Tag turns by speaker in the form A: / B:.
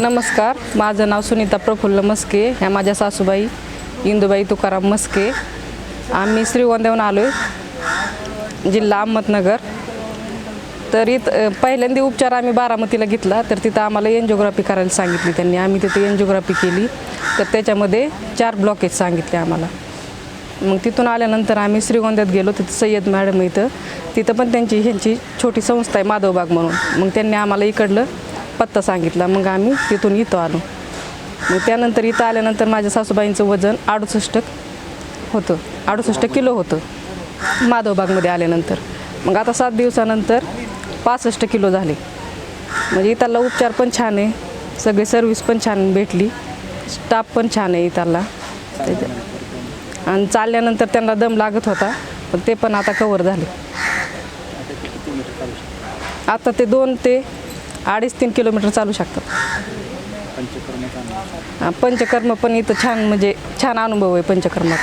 A: नमस्कार. माझं नाव सुनीता प्रफुल्ल मस्के ह्या माझ्या सासूबाई इंदुबाई तुकाराम मस्के. आम्ही श्रीगोंद्याहून आलो आहे जिल्हा अहमदनगर. तर इथं पहिल्यांदा उपचार आम्ही बारामतीला घेतला तर तिथं आम्हाला एन्जिओग्राफी करायला सांगितली त्यांनी. आम्ही तिथे एन्जिओग्राफी केली तर त्याच्यामध्ये चार ब्लॉकेज सांगितले आम्हाला. मग तिथून आल्यानंतर आम्ही श्रीगोंद्यात गेलो तिथं सय्यद मॅडम इथं. तिथं पण त्यांची ह्यांची छोटी संस्था आहे माधवबाग म्हणून. मग त्यांनी आम्हाला इकडलं पत्ता सांगितला. मग आम्ही तिथून इथं आलो. मग त्यानंतर इथं आल्यानंतर माझ्या सासूबाईंचं वजन अडुसष्ट होतं. अडुसष्ट किलो होतं. माधवबागमध्ये आल्यानंतर. मग आता सात दिवसानंतर पासष्ट किलो झाले. म्हणजे इथला उपचार पण छान आहे. सगळी सर्विस पण छान भेटली. स्टाफ पण छान आहे इथला. आणि चालल्यानंतर त्यांना दम लागत होता. पण ते पण आता कवर झाले. आता ते दोन ते अडीच तीन किलोमीटर चालू शकतात. पंचकर्म पण इथं छान म्हणजे छान अनुभव आहे पंचकर्मात.